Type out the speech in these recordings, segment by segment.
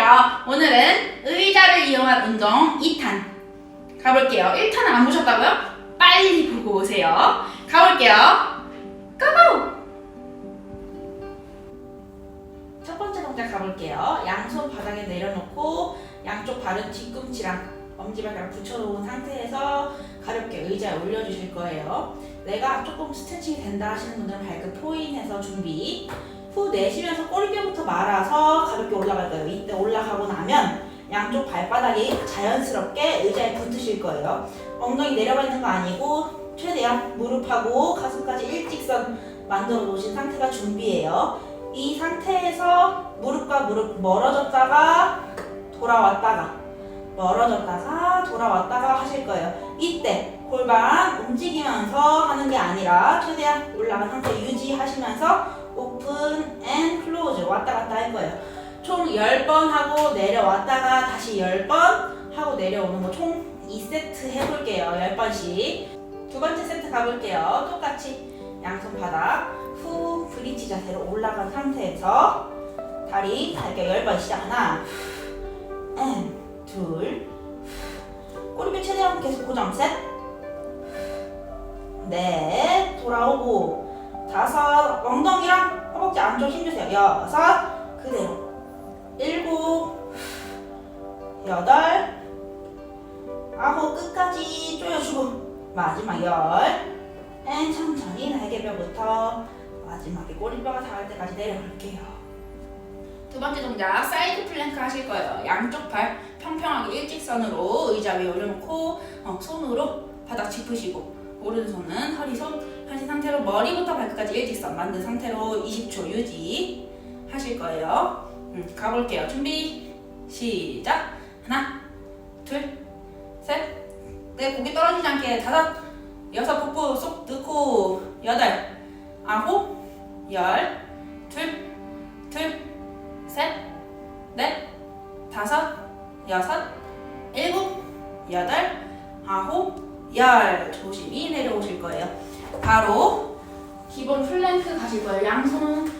가볼게요. 오늘은 의자를 이용한 운동 2탄 가볼게요. 1탄은 안 보셨다고요? 빨리 보고 오세요. 가볼게요. 고고! 첫 번째 동작 가볼게요. 양손 바닥에 내려놓고 양쪽 발은 뒤꿈치랑 엄지발가락 붙여놓은 상태에서 가볍게 의자에 올려주실 거예요. 내가 조금 스트레칭이 된다 하시는 분들은 발끝 포인해서 준비. 후 내쉬면서 꼬리뼈부터 말아서 가볍게 올라갈 거예요. 이때 올라가고 나면 양쪽 발바닥이 자연스럽게 의자에 붙으실 거예요. 엉덩이 내려가 있는 거 아니고 최대한 무릎하고 가슴까지 일직선 만들어 놓으신 상태가 준비예요. 이 상태에서 무릎과 무릎 멀어졌다가 돌아왔다가 멀어졌다가 돌아왔다가 하실 거예요. 이때 골반 움직이면서 하는 게 아니라 최대한 올라간 상태 유지하시면서 오픈 앤 클로즈 왔다 갔다 할 거예요. 총 10번 하고 내려왔다가 다시 10번 하고 내려오는 거 총 2세트 해볼게요. 10번씩. 두 번째 세트 가볼게요. 똑같이 양손 바닥 후 브릿지 자세로 올라간 상태에서 다리 갈게요. 10번 시작. 하나 앤둘 꼬리뼈 최대한 계속 고정 셋 넷, 돌아오고 다섯, 엉덩이랑 허벅지 안쪽 힘주세요. 여섯, 그대로 일곱, 여덟, 아홉 끝까지 조여주고 마지막 열, 앤 천천히 날개뼈부터 마지막에 꼬리뼈가 닿을 때까지 내려갈게요. 두 번째 동작 사이드 플랭크 하실 거예요. 양쪽 발 평평하게 일직선으로 의자 위에 올려놓고 어, 손으로 바닥 짚으시고 오른손은 허리 손 하신 상태로 머리부터 발끝까지 일직선 만든 상태로 20초 유지 하실 거예요. 음, 가볼게요. 준비 시작 하나 둘셋넷 고개 떨어지지 않게 다섯 여섯 복부 쏙 넣고 여덟 아홉 열 둘 둘 셋, 넷, 다섯, 여섯, 일곱, 여덟, 아홉, 열. 조심히 내려오실 거예요. 바로 기본 플랭크 가실 거예요. 양손은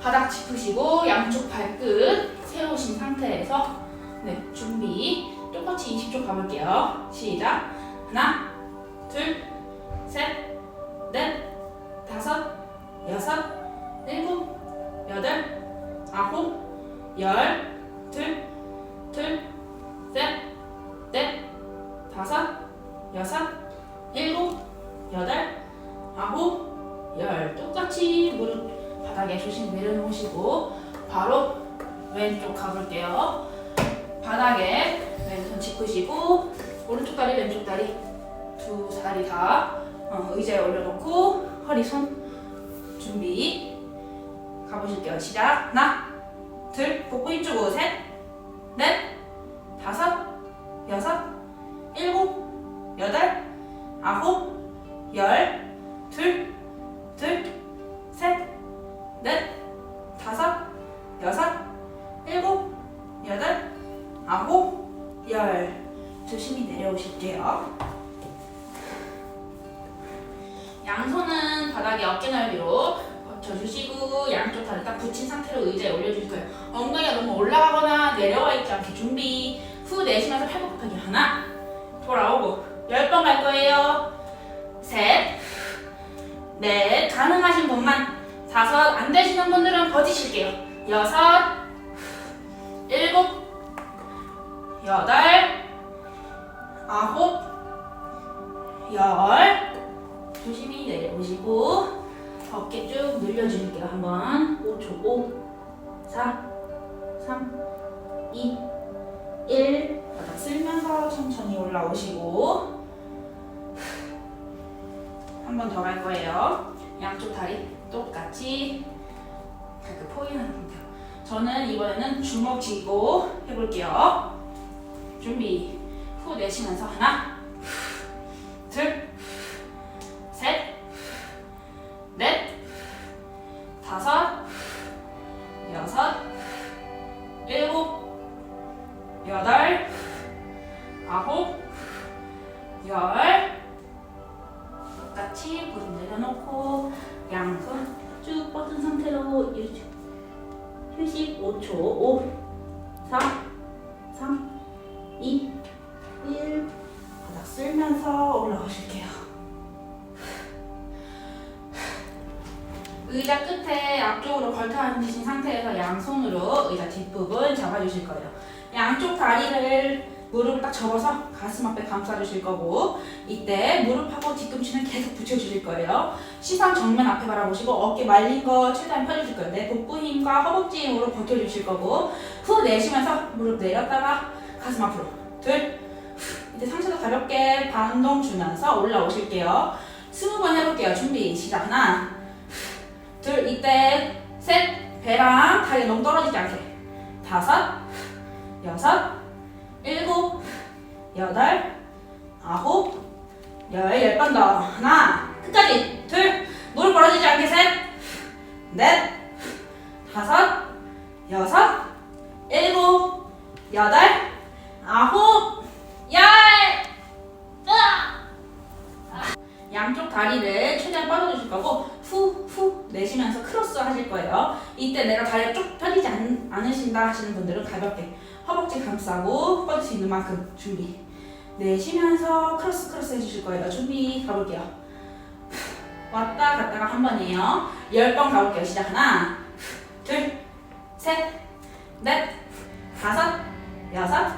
바닥 짚으시고 양쪽 발끝 세우신 상태에서 네, 준비. 똑같이 20초 가볼게요. 시작. 하나, 둘, 셋, 넷, 다섯, 여섯, 일곱, 여덟, 아홉, 열, 왼쪽 가볼게요. 바닥에 왼손 짚으시고 오른쪽 다리 왼쪽 다리 두 다리 다 어, 의자에 올려놓고 허리 손 준비 가보실게요. 시작. 하나, 둘, 복부 이쪽으로 셋, 넷, 열. 조심히 내려오실게요. 양손은 바닥에 어깨 넓이로 젖주시고 양쪽 다리 딱 붙인 상태로 의자에 올려주실 거예요. 엉덩이가 너무 올라가거나 내려와 있지 않게 준비. 후 내쉬면서 팔굽 곱하기 하나. 돌아오고 열 번 갈 거예요. 셋, 넷, 가능하신 분만 다섯, 안 되시는 분들은 버티실게요. 여섯, 여덟, 아홉, 열. 조심히 내려오시고 어깨 쭉 늘려줄게요. 한번 5초 5, 4, 3, 2, 1 바닥 쓸면서 천천히 올라오시고 한 번 더 갈 거예요. 양쪽 다리 똑같이 발끝 포인하는 상태로 저는 이번에는 주먹 쥐고 해볼게요. 준비 후 내쉬면서 하나 둘 셋, 넷, 다섯, 여섯, 일곱, 여덟, 아홉, 열. 똑같이 무릎 내려놓고 양손 쭉 뻗은 상태로 휴식 5초. 5, 4, 앉으신 상태에서 양손으로 의자 뒷부분 잡아주실 거예요. 양쪽 다리를 무릎을 딱 접어서 가슴 앞에 감싸주실 거고 이때 무릎하고 뒤꿈치는 계속 붙여주실 거예요. 시선 정면 앞에 바라보시고 어깨 말린 거 최대한 펴주실 거예요. 내 복부 힘과 허벅지 힘으로 버텨주실 거고 후 내쉬면서 무릎 내렸다가 가슴 앞으로 둘 이제 상체도 가볍게 반동 주면서 올라오실게요. 스무 번 해볼게요. 준비 시작 하나 둘 이때 셋 배랑 다리 너무 떨어지지 않게. 다섯 여섯 일곱 여덟 아홉 열 열 번 더. 하나 끝까지. 둘 무릎 벌어지지 않게. 셋넷 다섯 여섯 일곱 여덟 아홉 열. 으아! 양쪽 다리를 이때 내가 다리가 쭉 펴지지 않, 않으신다 하시는 분들은 가볍게 허벅지 감싸고 뻗을 수 있는 만큼 준비. 내쉬면서 크로스 크로스 해주실 거예요. 준비 가볼게요. 왔다 갔다가 한 번이에요. 열 번 가볼게요. 시작 하나, 둘, 셋, 넷, 다섯, 여섯,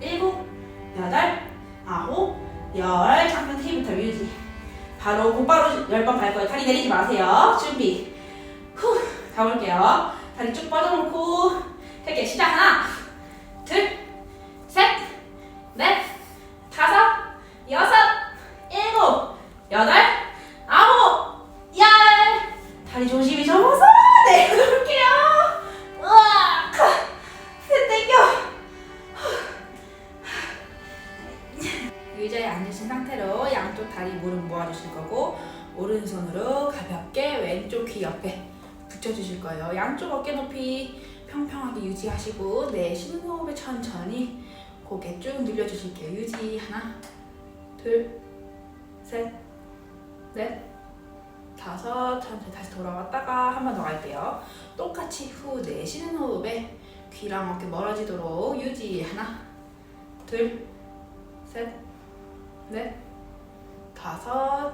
일곱, 여덟, 아홉, 열. 잠깐 테이블탑 유지. 바로 곧바로 열 번 갈 거예요. 다리 내리지 마세요. 준비. 후 가볼게요. 다리 쭉 뻗어놓고 할게 시작 하나, 둘, 셋, 넷, 다섯, 여섯, 일곱, 여덟, 아홉, 열. 다리 조심히 접어서 내려놓을게요. 으악, 셋 땡겨. 의자에 앉으신 상태로 양쪽 다리 무릎 모아주실 거고 오른손으로 가볍게 왼쪽 귀 옆에 붙여주실 거예요. 양쪽 어깨 높이 평평하게 유지하시고 내쉬는 호흡에 천천히 고개 쭉 늘려주실게요. 유지 하나, 둘, 셋, 넷, 다섯 천천히 다시 돌아왔다가 한 번 더 갈게요. 똑같이 후 내쉬는 호흡에 귀랑 어깨 멀어지도록 유지 하나, 둘, 셋, 넷, 다섯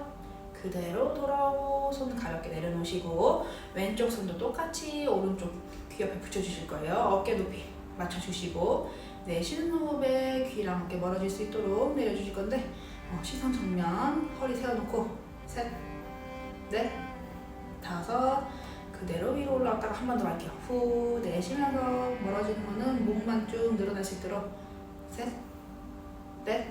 그대로 돌아오고 손 가볍게 내려놓으시고 왼쪽 손도 똑같이 오른쪽 귀 옆에 붙여주실 거예요. 어깨 높이 맞춰주시고 내쉬는 호흡에 귀랑 어깨 멀어질 수 있도록 내려주실 건데 어, 시선 정면 허리 세워놓고 셋, 넷, 다섯 그대로 위로 올라왔다가 한 번 더 할게요. 후 내쉬면서 멀어지는 거는 목만 쭉 늘어날 수 있도록 셋, 넷,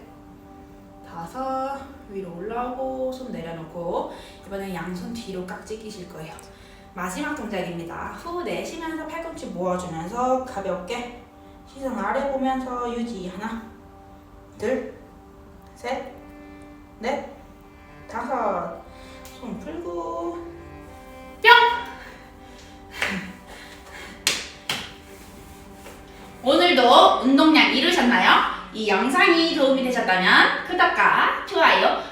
다섯 위로 올라오고 손 내려놓고 이번엔 양손 뒤로 깍지 끼실 거예요. 마지막 동작입니다. 후 내쉬면서 팔꿈치 모아주면서 가볍게 시선 아래 보면서 유지 하나, 둘, 셋, 넷, 다섯 손 풀고 뿅! 오늘도 운동량 이루셨나요? 이 영상이 도움이 되셨다면 구독과 좋아요